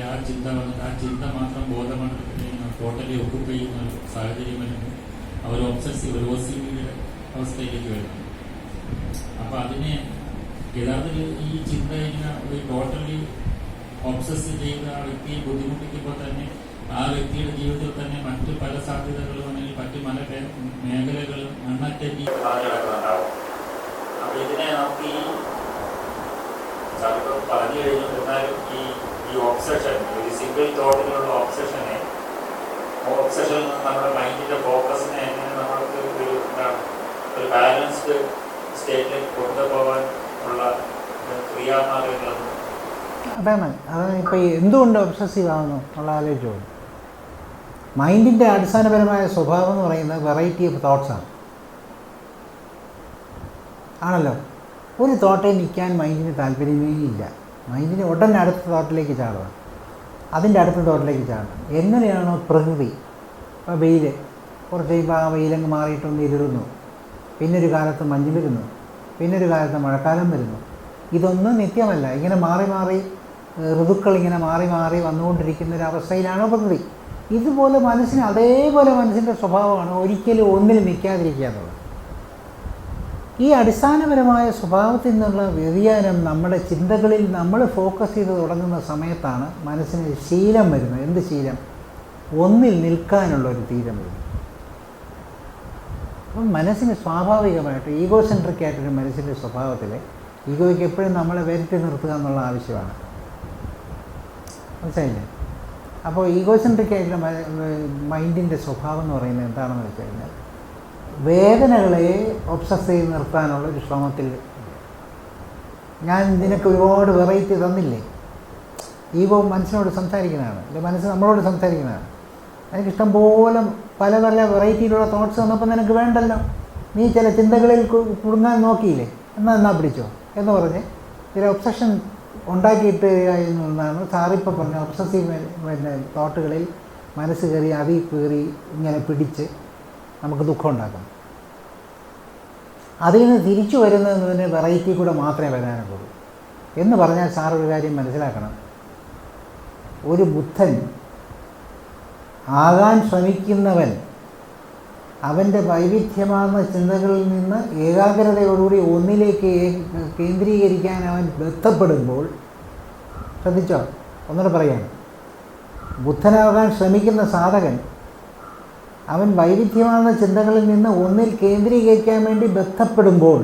സ്വഭാവം ആ ചിന്ത ആ ചിന്ത മാത്രം ബോധമാണ് ടോട്ടലി ഒക്കുപ്പ് ചെയ്യുന്ന സാഹചര്യം വരുമ്പോൾ അവർ ഒബ്സസീവ് ഒരു അവസ്ഥയിലേക്ക് വരുന്നു. അപ്പൊ അതിനെ യഥാർത്ഥത്തിൽ ഈ ചിന്ത ഇങ്ങനെ ഒരു ടോട്ടലി ഒബ്സസ് ചെയ്ത ആ വ്യക്തിയെ ബുദ്ധിമുട്ടിക്കുമ്പോൾ തന്നെ ആ വ്യക്തിയുടെ ജീവിതത്തിൽ തന്നെ മറ്റു പല സാധ്യതകളും അല്ലെങ്കിൽ മറ്റു പല മേഖലകളും അന്നത്തെ അപ്പൊ ഇതിനെ നമുക്ക് ഈ സാറിപ്പം പറഞ്ഞു കഴിഞ്ഞു എന്നാലും ഈ ഈ ഒബ്സഷൻ ഒരു സിംഗിൾ തോട്ടിലുള്ള ഒബ്സഷനെ ഒബ്സഷനിൽ നമ്മുടെ മൈൻഡിന്റെ ഫോക്കസിനെ എങ്ങനെ നമ്മൾക്ക് ഒരു എന്താണ് ഒരു ബാലൻസ്ഡ് സ്റ്റേറ്റിലേക്ക് കൊണ്ടുപോകാൻ ഉള്ള ക്രിയാമാർഗങ്ങളൊന്നും അതാണ്. അതാണ് ഇപ്പോൾ എന്തുകൊണ്ട് ഒബ്സസീവ് ആവുന്നു എന്നുള്ള ആലോചിച്ചു. മൈൻഡിന്റെ അടിസ്ഥാനപരമായ സ്വഭാവം എന്ന് പറയുന്നത് വെറൈറ്റി ഓഫ് തോട്ട്സാണ് ആണല്ലോ? ഒരു തോട്ടേ നിൽക്കാൻ മൈൻഡിന് താല്പര്യമേ ഇല്ല. മൈൻഡിന് ഉടനെ അടുത്ത തോട്ടിലേക്ക് ചാടുക. അതിന്റെ അടുത്ത തോട്ടിലേക്ക് ചാടണം. എങ്ങനെയാണോ പ്രകൃതി ഇപ്പോൾ വെയിൽ കുറച്ച് കഴിയുമ്പോൾ ആ വെയിലങ്ങ് മാറിയിട്ടൊന്ന് ഇരുളുന്നു. പിന്നൊരു കാലത്ത് മഞ്ഞ് വരുന്നു. പിന്നൊരു കാലത്ത് മഴക്കാലം വരുന്നു. ഇതൊന്നും നിത്യമല്ല. ഇങ്ങനെ മാറി മാറി ഋതുക്കൾ ഇങ്ങനെ മാറി മാറി വന്നുകൊണ്ടിരിക്കുന്ന ഒരു അവസ്ഥയിലാണ് പ്രകൃതി. ഇതുപോലെ മനസ്സിന് അതേപോലെ മനസ്സിന്റെ സ്വഭാവമാണ് ഒരിക്കലും ഒന്നിൽ നിൽക്കാതിരിക്കുക എന്നുള്ളത്. ഈ അടിസ്ഥാനപരമായ സ്വഭാവത്തിൽ നിന്നുള്ള വ്യതിയാനം നമ്മുടെ ചിന്തകളിൽ നമ്മൾ ഫോക്കസ് ചെയ്ത് തുടങ്ങുന്ന സമയത്താണ് മനസ്സിന് ശീലം വരുന്നത്. എന്ത് ശീലം? ഒന്നിൽ നിൽക്കാനുള്ള ഒരു തീരം വരും അപ്പം മനസ്സിന് സ്വാഭാവികമായിട്ട് ഈഗോ സെൻട്രിക് ആയിട്ടൊരു മനസ്സിന്റെ സ്വഭാവത്തിൽ ഈഗോയ്ക്ക് എപ്പോഴും നമ്മളെ വരുത്തി നിർത്തുക എന്നുള്ള ആവശ്യമാണ്. മനസ്സിലായില്ലേ? അപ്പോൾ ഈഗോ സെൻട്രിക് ആയിട്ടുള്ള മൈൻഡിന്റെ സ്വഭാവം എന്ന് പറയുന്നത് എന്താണെന്ന് വെച്ച് കഴിഞ്ഞാൽ വേദനകളെ ഒബ്സസ് ചെയ്ത് നിർത്താനുള്ള ഒരു ശ്രമത്തിൽ ഞാൻ നിനക്ക് ഒരുപാട് വെറൈറ്റി തന്നില്ലേ? ഈഗോ മനസ്സിനോട് സംസാരിക്കുന്നതാണ്. എന്റെ മനസ്സ് നമ്മളോട് സംസാരിക്കുന്നതാണ്. എനിക്കിഷ്ടം പോലെ പല പല വെറൈറ്റിയിലുള്ള തോട്ട്സ് വന്നപ്പോൾ നിനക്ക് വേണ്ടല്ലോ. നീ ചില ചിന്തകളിൽ കുടുങ്ങാൻ നോക്കിയില്ലേ? എന്നാൽ എന്നാ പിടിച്ചോ? എന്ന് പറഞ്ഞ് ചില ഒബ്സഷൻ ഉണ്ടാക്കിയിട്ട് എന്നാണ് സാറിപ്പോൾ പറഞ്ഞ ഒബ്സസീവ് തോട്ടുകളിൽ മനസ്സ് കയറി അതിൽ കയറി ഇങ്ങനെ പിടിച്ച് നമുക്ക് ദുഃഖം ഉണ്ടാക്കാം. അതിൽ നിന്ന് തിരിച്ചു വരുന്നതിന് വെറൈറ്റി കൂടെ മാത്രമേ വരാനുള്ളൂ. എന്ന് പറഞ്ഞാൽ സാർ ഒരു കാര്യം മനസ്സിലാക്കണം. ഒരു ബുദ്ധൻ ആകാൻ ശ്രമിക്കുന്നവൻ അവന്റെ വൈവിധ്യമാർന്ന ചിന്തകളിൽ നിന്ന് ഏകാഗ്രതയോടുകൂടി ഒന്നിലേക്ക് കേന്ദ്രീകരിക്കാൻ അവൻ ബന്ധപ്പെടുമ്പോൾ ശ്രദ്ധിച്ചോ? ഒന്നുകൂടെ പറയാം. ബുദ്ധനാകാൻ ശ്രമിക്കുന്ന സാധകൻ അവൻ വൈവിധ്യമാർന്ന ചിന്തകളിൽ നിന്ന് ഒന്നിൽ കേന്ദ്രീകരിക്കാൻ വേണ്ടി ബന്ധപ്പെടുമ്പോൾ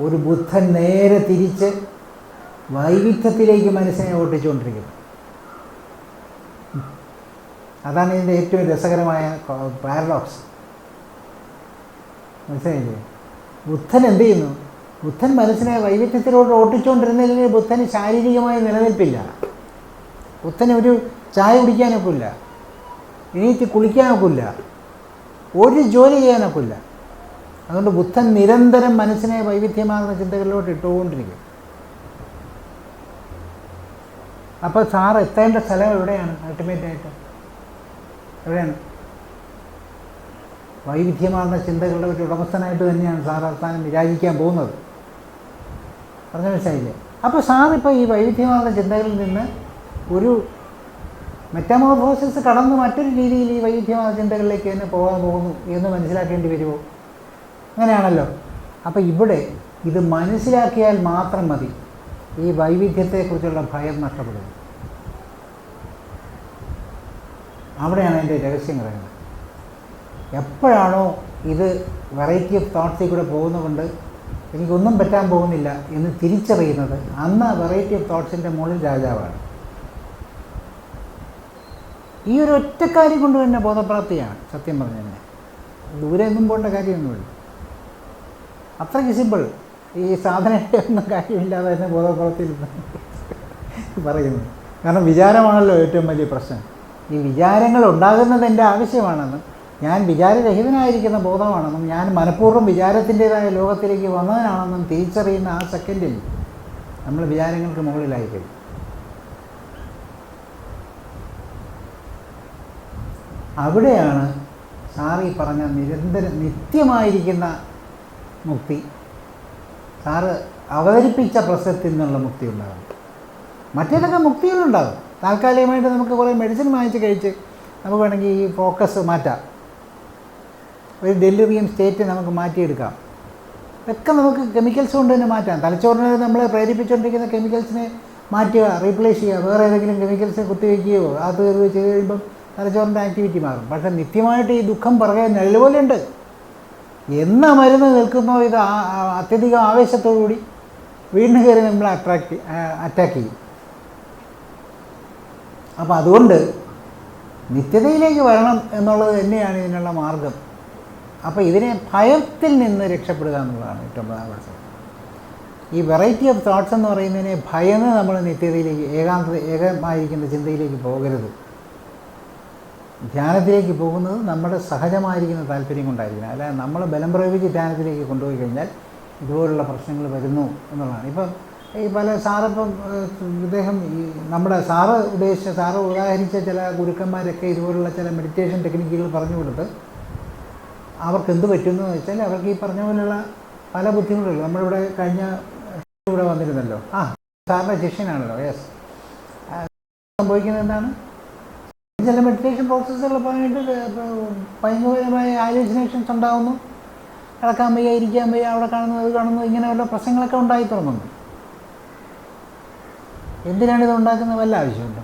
ഒരു ബുദ്ധൻ നേരെ തിരിച്ച് വൈവിധ്യത്തിലേക്ക് മനസ്സിനെ ഓട്ടിച്ചുകൊണ്ടിരിക്കുന്നു. അതാണ് ഇതിന്റെ ഏറ്റവും രസകരമായ പാരഡോക്സ് മനസ്സിലായില്ലേ? ബുദ്ധൻ എന്ത് ചെയ്യുന്നു? ബുദ്ധൻ മനസ്സിനെ വൈവിധ്യത്തിലോട്ട് ഓട്ടിച്ചുകൊണ്ടിരുന്നില്ലെങ്കിൽ ബുദ്ധന് ശാരീരികമായി നിലനിൽപ്പില്ല. ബുദ്ധന് ഒരു ചായ കുടിക്കാനൊക്കില്ല. എണീറ്റ് കുളിക്കാനൊക്കില്ല ഒരു ജോലി ചെയ്യാനൊക്കില്ല അതുകൊണ്ട് ബുദ്ധൻ നിരന്തരം മനസ്സിനെ വൈവിധ്യമാകുന്ന ചിന്തകളിലോട്ട് ഇട്ടുകൊണ്ടിരിക്കും. അപ്പോൾ സാർ എത്തേണ്ട സ്ഥലം എവിടെയാണ്? അൾട്ടിമേറ്റ് ആയിട്ട് എവിടെയാണ്? വൈവിധ്യമാർന്ന ചിന്തകളുടെ ഒരു ഉടമസ്ഥനായിട്ട് തന്നെയാണ് സാർ അവസാനം വിരാജിക്കാൻ പോകുന്നത്. പറഞ്ഞ മനസ്സിലായില്ലേ? അപ്പോൾ സാറിപ്പോൾ ഈ വൈവിധ്യമാർന്ന ചിന്തകളിൽ നിന്ന് ഒരു മെറ്റാമോർഫോസിസ് കടന്ന് മറ്റൊരു രീതിയിൽ ഈ വൈവിധ്യമായ ചിന്തകളിലേക്ക് തന്നെ പോകാൻ പോകുന്നു എന്ന് മനസ്സിലാക്കേണ്ടി വരുമോ? അങ്ങനെയാണല്ലോ. അപ്പോൾ ഇവിടെ ഇത് മനസ്സിലാക്കിയാൽ മാത്രം മതി. ഈ വൈവിധ്യത്തെക്കുറിച്ചുള്ള ഭയം നഷ്ടപ്പെടുന്നത് അവിടെയാണ് എന്റെ രഹസ്യം കിടക്കുന്നത് എപ്പോഴാണോ ഇത് വെറൈറ്റി ഓഫ് തോട്ട്സിൽ കൂടെ പോകുന്നതുകൊണ്ട് എനിക്കൊന്നും പറ്റാൻ പോകുന്നില്ല എന്ന് തിരിച്ചറിയുന്നത് അന്ന് വെറൈറ്റി ഓഫ് തോട്ട്സിന്റെ മുകളിൽ രാജാവാണ്. ഈ ഒരു ഒറ്റക്കാര്യം കൊണ്ട് തന്നെ ബോധപ്രാപ്തിയാണ് സത്യം പറഞ്ഞു തന്നെ ദൂരെ ഒന്നും പോകേണ്ട കാര്യമൊന്നുമില്ല. അത്രയ്ക്ക് സിമ്പിൾ ഈ സാധനയുടെ ഒന്നും കാര്യമില്ലാതെ തന്നെ ബോധപ്രാപ്തി പറയുന്നു. കാരണം വിചാരമാണല്ലോ ഏറ്റവും വലിയ പ്രശ്നം. ഈ വിചാരങ്ങൾ ഉണ്ടാകുന്നത് എന്റെ ആവശ്യമാണെന്നും ഞാൻ വിചാരരഹിതനായിരിക്കുന്ന ബോധമാണെന്നും ഞാൻ മനഃപൂർവം വിചാരത്തിന്റെതായ ലോകത്തിലേക്ക് വന്നതിനാണെന്നും തിരിച്ചറിയുന്ന ആ സെക്കൻഡിൽ നമ്മൾ വിചാരങ്ങൾക്ക് മുകളിലായി കഴിയും അവിടെയാണ് സാറി പറഞ്ഞ നിരന്തരം നിത്യമായിരിക്കുന്ന മുക്തി. സാറ് അവതരിപ്പിച്ച പ്രശ്നത്തിൽ നിന്നുള്ള മുക്തി ഉണ്ടാകും. മറ്റേതൊക്കെ മുക്തികളുണ്ടാകും. താൽക്കാലികമായിട്ട് നമുക്ക് കുറേ മെഡിസിൻ വാങ്ങിച്ച് കഴിച്ച് നമുക്ക് വേണമെങ്കിൽ ഈ ഫോക്കസ് മാറ്റാം. ഒരു ഡെലിവറിയും സ്റ്റേറ്റ് നമുക്ക് മാറ്റിയെടുക്കാം. ഇതൊക്കെ നമുക്ക് കെമിക്കൽസ് കൊണ്ട് തന്നെ മാറ്റാം. തലച്ചോറിനെ നമ്മളെ പ്രേരിപ്പിച്ചുകൊണ്ടിരിക്കുന്ന കെമിക്കൽസിനെ മാറ്റുക റീപ്ലേസ് ചെയ്യുക. വേറെ ഏതെങ്കിലും കെമിക്കൽസ് കുത്തിവെക്കുകയോ അത് ചെയ്ത് കഴിയുമ്പം തലച്ചോറിന്റെ ആക്ടിവിറ്റി മാറും. പക്ഷേ നിത്യമായിട്ട് ഈ ദുഃഖം പുറകെ നിഴലുപോലെയുണ്ട്. എന്ന മരുന്ന് നിൽക്കുന്നോ ഇത് അത്യധികം ആവേശത്തോടുകൂടി വീണ്ടും കയറി നമ്മളെ അട്രാക്ട് അറ്റാക്ക് ചെയ്യും. അപ്പോൾ അതുകൊണ്ട് നിത്യതയിലേക്ക് വരണം എന്നുള്ളത് തന്നെയാണ് ഇതിനുള്ള മാർഗം. അപ്പോൾ ഇതിനെ ഭയത്തിൽ നിന്ന് രക്ഷപ്പെടുക എന്നുള്ളതാണ് ഏറ്റവും പ്രധാനപ്പെട്ട ഈ വെറൈറ്റി ഓഫ് തോട്ട്സ് എന്ന് പറയുന്നതിനെ ഭയന്ന് നമ്മൾ നിത്യതയിലേക്ക് ഏകാന്ത ഏകമായിരിക്കുന്ന ചിന്തയിലേക്ക് പോകരുത്. ധ്യാനത്തിലേക്ക് പോകുന്നത് നമ്മുടെ സഹജമായിരിക്കുന്ന താല്പര്യം കൊണ്ടായിരിക്കണം. അല്ലാതെ നമ്മൾ ബലം പ്രയോഗിച്ച് ധ്യാനത്തിലേക്ക് കൊണ്ടുപോയി കഴിഞ്ഞാൽ ഇതുപോലുള്ള പ്രശ്നങ്ങൾ വരുന്നു എന്നുള്ളതാണ്. ഇപ്പം ഈ പല സാറിപ്പം ഇദ്ദേഹം ഈ നമ്മുടെ സാറ് ഉദ്ദേശിച്ച സാറ് ഉദാഹരിച്ച ചില ഗുരുക്കന്മാരൊക്കെ ഇതുപോലുള്ള ചില മെഡിറ്റേഷൻ ടെക്നിക്കുകൾ പറഞ്ഞു കൊടുത്ത് അവർക്ക് എന്ത് പറ്റുന്നു എന്ന് വെച്ചാൽ അവർക്ക് ഈ പറഞ്ഞ പോലെയുള്ള പല ബുദ്ധിമുട്ടുകൾ. നമ്മളിവിടെ കഴിഞ്ഞ ഇവിടെ വന്നിരുന്നല്ലോ. ആ സാറിന്റെ ശിഷ്യനാണല്ലോ. യെസ് സംഭവിക്കുന്നത് എന്താണ്? ചില മെഡിറ്റേഷൻ പ്രോസസ്സുകൾ പറഞ്ഞിട്ട് ഭയങ്കരമായ ആലോചിനേഷൻസ് ഉണ്ടാകുന്നു കിടക്കാൻ വയ്യ ഇരിക്കാൻ വയ്യ അവിടെ കാണുന്നു അത് കാണുന്നു ഇങ്ങനെയുള്ള പ്രശ്നങ്ങളൊക്കെ ഉണ്ടായി തുടങ്ങുന്നു. എന്തിനാണ് ഇത് ഉണ്ടാക്കുന്നത്? വല്ല ആവശ്യമുണ്ടോ?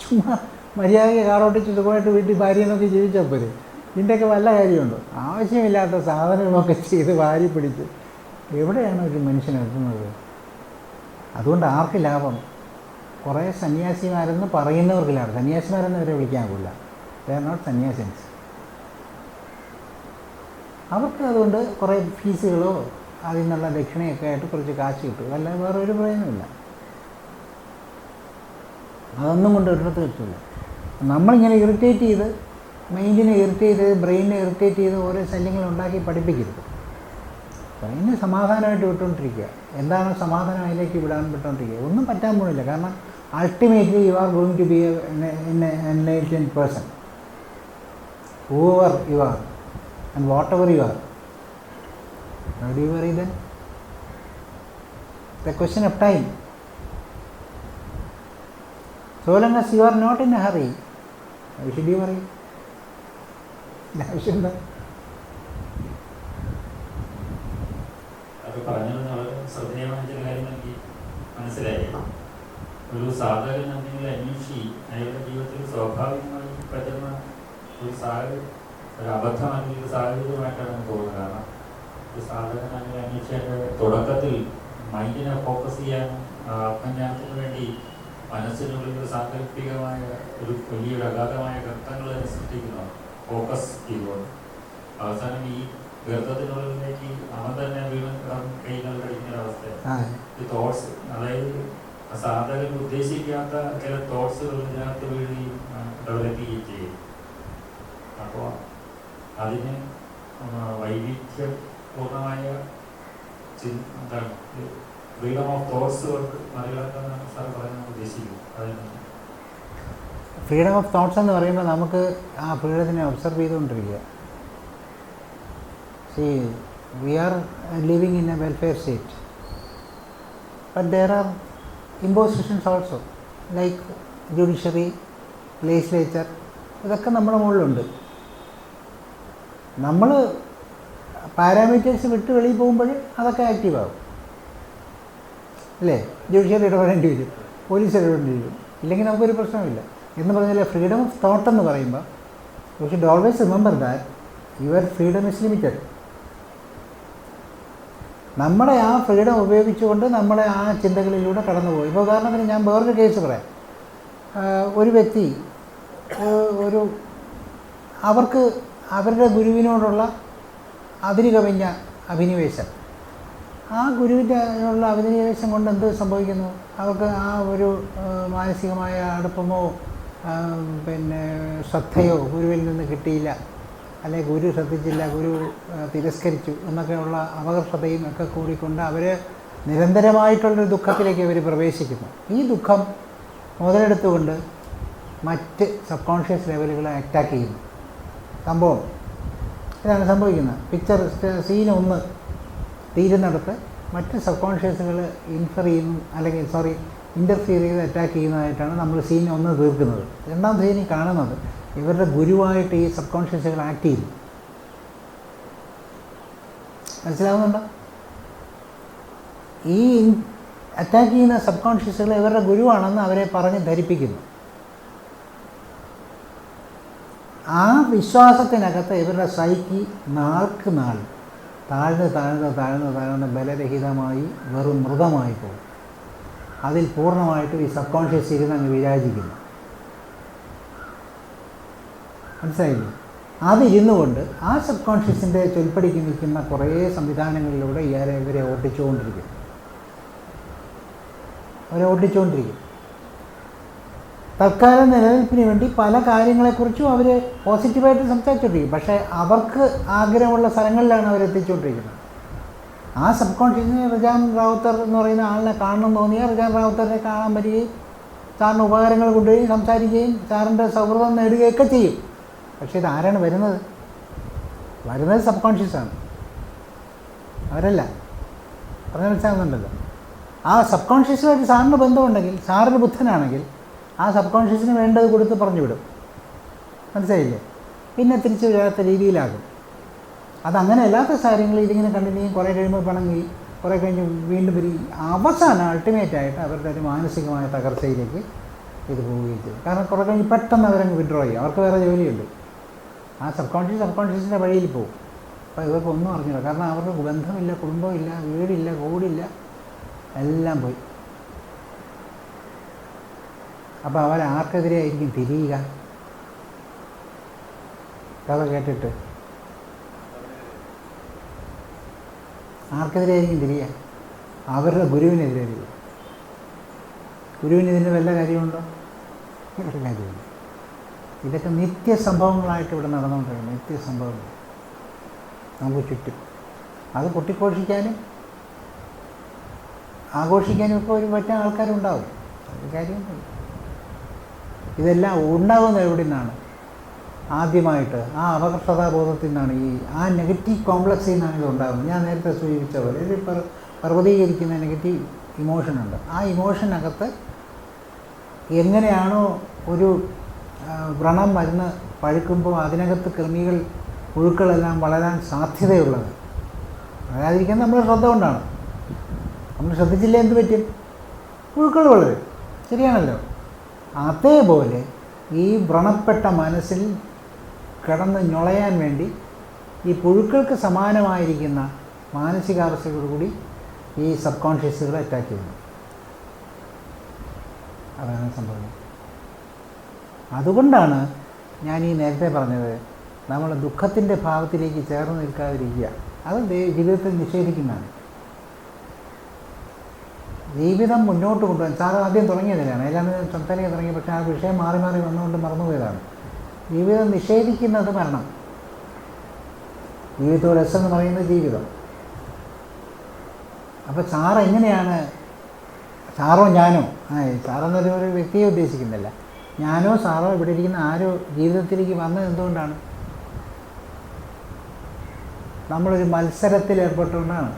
ചുമ്മാ മര്യാദയ്ക്ക് കാറോട്ടിച്ച് സുഖമായിട്ട് വീട്ടിൽ ഭാര്യയെന്നൊക്കെ ജീവിച്ചാൽ പോരെ ഇതിന്റെയൊക്കെ വല്ല കാര്യമുണ്ടോ? ആവശ്യമില്ലാത്ത സാധനങ്ങളൊക്കെ ചെയ്ത് വാരി പിടിച്ച്. എവിടെയാണ് ഒരു മനുഷ്യൻ എത്തുന്നത്? അതുകൊണ്ട് ആർക്ക് ലാഭം? കുറേ സന്യാസിമാരെന്ന് പറയുന്നവർക്കില്ലാണ് സന്യാസിമാരെന്ന് അവരെ വിളിക്കാൻ കൊള്ളില്ല ദേ ആർ നോട്ട് സന്യാസിൻസ്. അവർക്ക് അതുകൊണ്ട് കുറേ ഫീസുകളോ അതിൽ നിന്നുള്ള ദക്ഷിണയൊക്കെ ആയിട്ട് കുറച്ച് കാശ് കിട്ടും. അല്ലാതെ വേറെ ഒരു പ്രയോജനമില്ല അതൊന്നും കൊണ്ട് ഒരിടത്ത് കിട്ടില്ല നമ്മളിങ്ങനെ ഇറിറ്റേറ്റ് ചെയ്ത് മൈൻഡിനെ ഇറിറ്റേറ്റ് ചെയ്ത് ബ്രെയിനിനെ ഇറിറ്റേറ്റ് ചെയ്ത് ഓരോ ശല്യങ്ങൾ ഉണ്ടാക്കി പഠിപ്പിക്കരുത്. ബ്രെയിനെ സമാധാനമായിട്ട് വിട്ടുകൊണ്ടിരിക്കുക. എന്താണ് സമാധാനം അതിലേക്ക് വിടാൻ വിട്ടുകൊണ്ടിരിക്കുക? ഒന്നും പറ്റാൻ പോകുന്നില്ല കാരണം Ultimately you are going to be an person whoever you are and whatever you are How do you worry then? The question of time. So long as you are not in a hurry, why should you worry? ആവശ്യമുണ്ടോ അത് പറഞ്ഞത് വളരെ ശ്രദ്ധേയമായ ചില കാര്യം എനിക്ക് മനസ്സിലായി ഒരു സാധകൻ എന്തെങ്കിലും അന്വേഷി അയാളുടെ ജീവിതത്തിൽ സ്വാഭാവികമായി പറ്റുന്ന ഒരു സാഹചര്യം ഒരു അബദ്ധം അല്ലെങ്കിൽ ഒരു സാഹചര്യമായിട്ടാണ് എനിക്ക് തോന്നുന്നത് കാരണം ഒരു സാധകൻ അങ്ങനെ അന്വേഷിച്ച തുടക്കത്തിൽ മൈൻഡിനെ ഫോക്കസ് ചെയ്യാൻ ആത്മജ്ഞാനത്തിന് വേണ്ടി മനസ്സിനുള്ളിൽ ഒരു സാങ്കല്പികമായ ഒരു വലിയൊരു അഗാധമായ ഗർത്തങ്ങൾ സൃഷ്ടിക്കുന്നു. ഫോക്കസ് ചെയ്തുകൊണ്ട്. അവസാനം ഈ ഗർത്തത്തിനുള്ളിലേക്ക് അവൻ തന്നെ വീണ് കൈകൾ കഴിക്കുന്ന അവസ്ഥ ഈ തോട്ട്സ് അതായത് സാധകൻ ഉദ്ദേശിക്കാത്ത ചില തോട്ട്സുകൾ ഇതിനകത്ത് വീഴുകയും ഡെവലപ്പ് ചെയ്യുകയും ചെയ്യും. അപ്പോൾ അതിന് വൈവിധ്യപൂർണമായ എന്താണ് ഫ്രീഡം ഓഫ് തോട്ട്സ് മറികടക്കാനാണ് സാർ പറയാൻ ഉദ്ദേശിക്കുന്നത്. അതിന് ഫ്രീഡം ഓഫ് തോട്ട്സ് എന്ന് പറയുമ്പോൾ നമുക്ക് ആ ഫ്രീഡത്തിനെ ഒബ്സർവ് ചെയ്തുകൊണ്ടിരിക്കുക. See we are living in a welfare state but there are impositions also like judiciary legislature ഇതൊക്കെ നമ്മുടെ മുകളിലുണ്ട്. നമ്മൾ പാരാമീറ്റേഴ്സ് വിട്ട് വെളിയിൽ പോകുമ്പോൾ അതൊക്കെ ആക്റ്റീവ് ആവും. അല്ലേ? ജുഡീഷ്യറി ഇടപെടേണ്ടി വരും പോലീസ് ഇടപെടേണ്ടി വരും. ഇല്ലെങ്കിൽ നമുക്കൊരു പ്രശ്നമില്ല എന്ന് പറഞ്ഞാൽ ഫ്രീഡം ഓഫ് തോട്ട് എന്ന് പറയുമ്പോൾ you should always remember that your freedom is limited നമ്മുടെ ആ ഫ്രീഡം ഉപയോഗിച്ചുകൊണ്ട് നമ്മളെ ആ ചിന്തകളിലൂടെ കടന്നു പോകും ഇപ്പോൾ ഉദാഹരണത്തിന് ഞാൻ വേറൊരു കേസ് പറയാം. ഒരു വ്യക്തി ഒരു അവർക്ക് അവരുടെ ഗുരുവിനോടുള്ള അതിര് കവിഞ്ഞ അഭിനിവേശം. ആ ഗുരുവിന്റെ ഉള്ള അഭിനിവേശം കൊണ്ട് എന്ത് സംഭവിക്കുന്നു? അവർക്ക് ആ ഒരു മാനസികമായ അടുപ്പമോ പിന്നെ ശ്രദ്ധയോ ഗുരുവിൽ നിന്ന് കിട്ടിയില്ല. അല്ലെ ഗുരു ശ്രദ്ധിച്ചില്ല ഗുരു തിരസ്കരിച്ചു എന്നൊക്കെയുള്ള അപകർഷതയും ഒക്കെ കൂടിക്കൊണ്ട് അവർ നിരന്തരമായിട്ടുള്ളൊരു ദുഃഖത്തിലേക്ക് അവർ പ്രവേശിക്കുന്നു. ഈ ദുഃഖം മുതലെടുത്തുകൊണ്ട് മറ്റ് സബ് കോൺഷ്യസ് ലെവലുകളെ അറ്റാക്ക് ചെയ്യുന്നു. സംഭവം. ഇതാണ് സംഭവിക്കുന്നത്. പിക്ചർ സീൻ ഒന്ന് തീരുന്നിടത്ത് മറ്റ് സബ് കോൺഷ്യസുകൾ ഇൻഫർ ചെയ്യുന്നു അല്ലെങ്കിൽ സോറി ഇന്റർഫിയർ ചെയ്ത് അറ്റാക്ക് ചെയ്യുന്നതായിട്ടാണ് നമ്മൾ സീൻ ഒന്ന് തീർക്കുന്നത്. രണ്ടാം സീനിൽ കാണുന്നത്. ഇവരുടെ ഗുരുവായിട്ട് ഈ സബ് കോൺഷ്യസുകൾ ആക്ട് ചെയ്യുന്നു മനസ്സിലാവുന്നുണ്ടോ? ഈ അറ്റാക്ക് ചെയ്യുന്ന സബ് കോൺഷ്യസുകൾ ഇവരുടെ ഗുരുവാണെന്ന് അവരെ പറഞ്ഞ് ധരിപ്പിക്കുന്നു. ആ വിശ്വാസത്തിനകത്ത് ഇവരുടെ സൈക്കി നാൾക്ക് നാൾ താഴ്ന്ന് താഴ്ന്ന് താഴ്ന്ന് താഴ്ന്ന് ബലരഹിതമായി വെറും മൃതമായി പോകും അതിൽ പൂർണമായിട്ടും ഈ സബ് കോൺഷ്യസ് ഇരുന്ന് അങ്ങ് വിരാജിക്കുന്നു. മനസ്സിലായില്ലേ? അതിരുന്നു കൊണ്ട് ആ സബ് കോൺഷ്യസിന്റെ ചൊൽപ്പടിക്ക് നിൽക്കുന്ന കുറേ സംവിധാനങ്ങളിലൂടെ ഇയാളെ ഇവരെ ഓട്ടിച്ചുകൊണ്ടിരിക്കും. അവരെ ഓട്ടിച്ചുകൊണ്ടിരിക്കും. തൽക്കാല നിലനിൽപ്പിന് വേണ്ടി പല കാര്യങ്ങളെക്കുറിച്ചും അവർ പോസിറ്റീവായിട്ട് സംസാരിച്ചുകൊണ്ടിരിക്കും പക്ഷേ അവർക്ക് ആഗ്രഹമുള്ള സ്ഥലങ്ങളിലാണ് അവരെത്തിച്ചുകൊണ്ടിരിക്കുന്നത് ആ സബ് കോൺഷ്യസിന് റിജാൻ റാവുത്തർ എന്ന് പറയുന്ന ആളിനെ കാണണം തോന്നിയാൽ റിജാൻ റാവുത്തറിനെ കാണാൻ വരികയും സാറിന് ഉപകാരങ്ങൾ കൊണ്ടുവരികയും സംസാരിക്കുകയും സാറിന്റെ സൗഹൃദം നേടുകയൊക്കെ ചെയ്യും. പക്ഷേ ഇത് ആരാണ് വരുന്നത്? വരുന്നത് സബ് കോൺഷ്യസാണ് അവരല്ല. പറഞ്ഞ മനസ്സിലാകുന്നുണ്ടല്ലോ ആ സബ് കോൺഷ്യസുമായിട്ട് സാറിന് ബന്ധമുണ്ടെങ്കിൽ സാറിന് ബുദ്ധനാണെങ്കിൽ ആ സബ് കോൺഷ്യസിന് വേണ്ടത് കൊടുത്ത് പറഞ്ഞു വിടും മനസ്സിലായില്ലേ? പിന്നെ തിരിച്ചു വരാത്ത രീതിയിലാകും. അതങ്ങനെ അല്ലാത്ത കാര്യങ്ങൾ ഇതിങ്ങനെ കണ്ടിന്യൂ കുറേ കഴിയുമ്പോൾ പണങ്ങി കുറേ കഴിഞ്ഞ് വീണ്ടും വരി. അവസാനം അൾട്ടിമേറ്റ് ആയിട്ട് അവരുടെ ഒരു മാനസികമായ തകർച്ചയിലേക്ക് ഇത് പോവുകയും ചെയ്യും. കാരണം കുറേ കഴിഞ്ഞ് പെട്ടെന്ന് അവരങ്ങ് വിഡ്രോ ചെയ്യും. അവർക്ക് വേറെ ജോലിയുണ്ട്. ആ സബ് കോൺഷ്യസ് സബ് കോൺഷ്യസിന്റെ വഴിയിൽ പോകും. അപ്പോൾ ഇവർക്ക് ഒന്നും അറിഞ്ഞില്ല കാരണം അവർക്ക് ബന്ധമില്ല കുടുംബമില്ല വീടില്ല കൂടില്ല എല്ലാം പോയി. അപ്പോൾ അവർ ആർക്കെതിരെ ആയിരിക്കും തിരിയുക? കഥ കേട്ടിട്ട്. ആർക്കെതിരെയായിരിക്കും തിരിയുക? അവരുടെ ഗുരുവിനെതിരെ തിരിയുക. ഗുരുവിന് ഇതിന്റെ വല്ല കാര്യമുണ്ടോ? ഒരു ഇതൊക്കെ നിത്യസംഭവങ്ങളായിട്ട് ഇവിടെ നടന്നുകൊണ്ടിരിക്കുന്നു. നിത്യസംഭവങ്ങൾ. നമുക്ക് ചുറ്റും. അത് പൊട്ടിഘോഷിക്കാനും ആഘോഷിക്കാനും ഒക്കെ ഒരു പറ്റുന്ന ആൾക്കാരുണ്ടാവും. ഒരു കാര്യമൊന്നുമില്ല ഇതെല്ലാം ഉണ്ടാകുന്നത് എവിടെ നിന്നാണ് ആദ്യമായിട്ട് ആ അപകർഷതാബോധത്തിൽ നിന്നാണ് ഈ ആ നെഗറ്റീവ് കോംപ്ലക്സിൽ നിന്നാണ് ഇത് ഉണ്ടാകുന്നത്. ഞാൻ നേരത്തെ സൂചിപ്പിച്ച പോലെ ഇത് പർ പർവതീകരിക്കുന്ന നെഗറ്റീവ് ഇമോഷനുണ്ട് ആ ഇമോഷനകത്ത് എങ്ങനെയാണോ ഒരു വ്രണം മരുന്ന് പഴുക്കുമ്പോൾ അതിനകത്ത് കൃമികൾ പുഴുക്കളെല്ലാം വളരാൻ സാധ്യതയുള്ളത്. വരാതിരിക്കാൻ നമ്മൾ ശ്രദ്ധ കൊണ്ടാണ്. നമ്മൾ ശ്രദ്ധിച്ചില്ലേ എന്ത് പറ്റും പുഴുക്കൾ വളരും. ശരിയാണല്ലോ. അതേപോലെ ഈ വ്രണപ്പെട്ട മനസ്സിൽ കിടന്ന് ഞൊളയാൻ വേണ്ടി ഈ പുഴുക്കൾക്ക് സമാനമായിരിക്കുന്ന മാനസികാവസ്ഥയോടുകൂടി ഈ സബ് കോൺഷ്യസുകളെ അറ്റാക്ക് ചെയ്യുന്നു. അതാണ് സംഭവം. അതുകൊണ്ടാണ് ഞാൻ ഈ നേരത്തെ പറഞ്ഞത് നമ്മൾ ദുഃഖത്തിന്റെ ഭാഗത്തിലേക്ക് ചേർന്ന് നിൽക്കാതിരിക്കുക. അത് ജീവിതത്തിൽ നിഷേധിക്കുന്നതാണ്. ജീവിതം മുന്നോട്ട് കൊണ്ടുപോകാൻ സാർ ആദ്യം തുടങ്ങിയതിനാണ് എല്ലാം സംസാരിക്കാൻ തുടങ്ങി പക്ഷേ ആ വിഷയം മാറി മാറി വന്നുകൊണ്ട് മറന്നുപോയതാണ്. ജീവിതം നിഷേധിക്കുന്നത് മരണം. ജീവിതം രസം എന്ന് പറയുന്നത് ജീവിതം. അപ്പോൾ സാർ എങ്ങനെയാണ്? സാറോ ഞാനോ? ആ സാറെന്നൊരു ഒരു വ്യക്തിയെ ഉദ്ദേശിക്കുന്നില്ല. ഞാനോ സാറോ ഇവിടെ ഇരിക്കുന്ന ആരോ ജീവിതത്തിലേക്ക് വന്നത് എന്തുകൊണ്ടാണ്? നമ്മളൊരു മത്സരത്തിൽ ഏർപ്പെട്ടുകൊണ്ടാണ്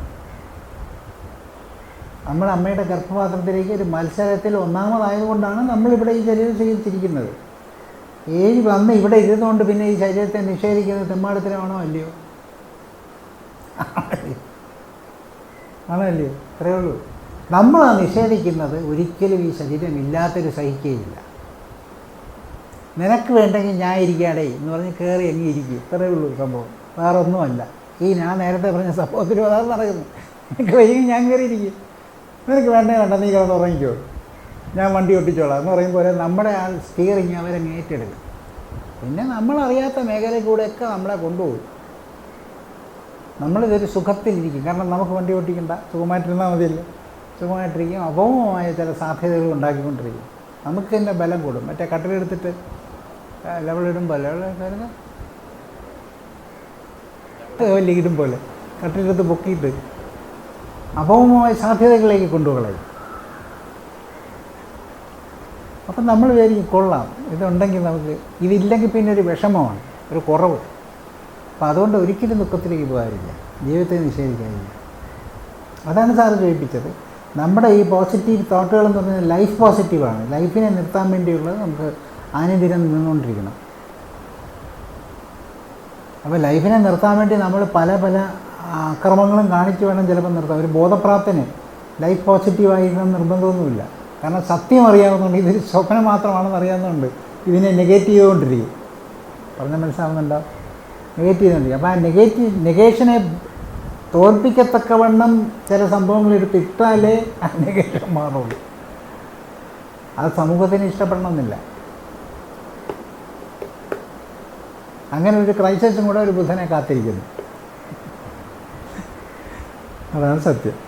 നമ്മൾ അമ്മയുടെ ഗർഭപാത്രത്തിലേക്ക് ഒരു മത്സരത്തിൽ ഒന്നാമതായതുകൊണ്ടാണ് നമ്മളിവിടെ ഈ ശരീരം സ്വീകരിച്ചിരിക്കുന്നത് ഏഴ് വന്ന് ഇവിടെ ഇരുന്നുകൊണ്ട് പിന്നെ ഈ ശരീരത്തെ നിഷേധിക്കുന്നത് തെമ്മാടത്തിനാണോ അല്ലയോ? ആണോ അല്ലയോ? അത്രയേ ഉള്ളൂ. നമ്മൾ ആ നിഷേധിക്കുന്നത് ഒരിക്കലും ഈ ശരീരം ഇല്ലാത്തൊരു സഹിക്കുകയില്ല നിനക്ക് വേണ്ടെങ്കിൽ ഞാൻ ഇരിക്കാടേ എന്ന് പറഞ്ഞ് കയറി അങ്ങ് ഇരിക്കും. ഇത്രയേ ഉള്ളൂ സംഭവം. വേറെ ഒന്നുമല്ല ഈ ഞാൻ നേരത്തെ പറഞ്ഞ സംഭവത്തിൽ അതാണ് നടക്കുന്നത് നിനക്ക് വൈകി ഞാൻ കയറി ഇരിക്കും. നിനക്ക് വേണ്ടേ വേണ്ട നീ കിടന്ന് ഉറങ്ങിക്കോ. ഞാൻ വണ്ടി ഒട്ടിച്ചോളാം എന്ന് പറയും പോലെ നമ്മുടെ ആ സ്റ്റിയറിങ് അവരെ ഏറ്റെടുക്കും. പിന്നെ നമ്മളറിയാത്ത മേഖലയിൽ കൂടെയൊക്കെ നമ്മളെ കൊണ്ടുപോകും. നമ്മളിതൊരു സുഖത്തിലിരിക്കും. കാരണം നമുക്ക് വണ്ടി ഓട്ടിക്കണ്ട സുഖമായിട്ടിരുന്നാൽ മതിയല്ലോ. സുഖമായിട്ടിരിക്കും. അപൂർവമായ ചില സാധ്യതകൾ ഉണ്ടാക്കിക്കൊണ്ടിരിക്കും. നമുക്ക് തന്നെ ബലം കൂടും. മറ്റേ കട്ടിലെടുത്തിട്ട് ലെവലിടും പോലെ. ലെവൽ ലീഡും പോലെ. കട്ടിലെടുത്ത് പൊക്കിയിട്ട് അഭൗമമായ സാധ്യതകളിലേക്ക് കൊണ്ടുപോകളായി അപ്പം നമ്മൾ വിചാരിക്കും കൊള്ളാം. ഇതുണ്ടെങ്കിൽ നമുക്ക് ഇതില്ലെങ്കിൽ പിന്നെ ഒരു വിഷമമാണ് ഒരു കുറവ്. അപ്പം അതുകൊണ്ട് ഒരിക്കലും ദുഃഖത്തിലേക്ക് പോകാറില്ല. ജീവിതത്തെ നിഷേധിക്കാറില്ല. അതാണ് സാറ് ചോദിപ്പിച്ചത് നമ്മുടെ ഈ പോസിറ്റീവ് തോട്ടുകൾ എന്ന് പറഞ്ഞാൽ ലൈഫ് പോസിറ്റീവാണ് ലൈഫിനെ നിർത്താൻ വേണ്ടിയുള്ളത് നമുക്ക് അനുദിനം നിന്നുകൊണ്ടിരിക്കണം. അപ്പോൾ ലൈഫിനെ നിർത്താൻ വേണ്ടി നമ്മൾ പല പല അക്രമങ്ങളും കാണിച്ചു വേണം ചിലപ്പോൾ നിർത്താം ഒരു ബോധപ്രാപ്തന് ലൈഫ് പോസിറ്റീവായിരിക്കണം നിർബന്ധമൊന്നുമില്ല. കാരണം സത്യം അറിയാവുന്നുണ്ട് ഇതൊരു സ്വപ്നം മാത്രമാണെന്ന് അറിയാവുന്നുണ്ട് ഇതിനെ നെഗറ്റീവ് ചെയ്തുകൊണ്ടിരിക്കും. പറഞ്ഞാൽ മനസ്സിലാവുന്നുണ്ടോ? നെഗറ്റീവ് ചെയ്തുകൊണ്ടിരിക്കും. അപ്പോൾ ആ നെഗറ്റീവ് നെഗേഷനെ തോൽപ്പിക്കത്തക്കവണ്ണം ചില സംഭവങ്ങൾ എടുത്ത് ഇട്ടാലേ ആ നെഗേഷൻ മാറുള്ളൂ. അത് സമൂഹത്തിന് ഇഷ്ടപ്പെടണമെന്നില്ല. അങ്ങനെ ഒരു ക്രൈസിസും കൂടെ ഒരു ബുധനെ കാത്തിരിക്കുന്നു. അതാണ് സത്യം.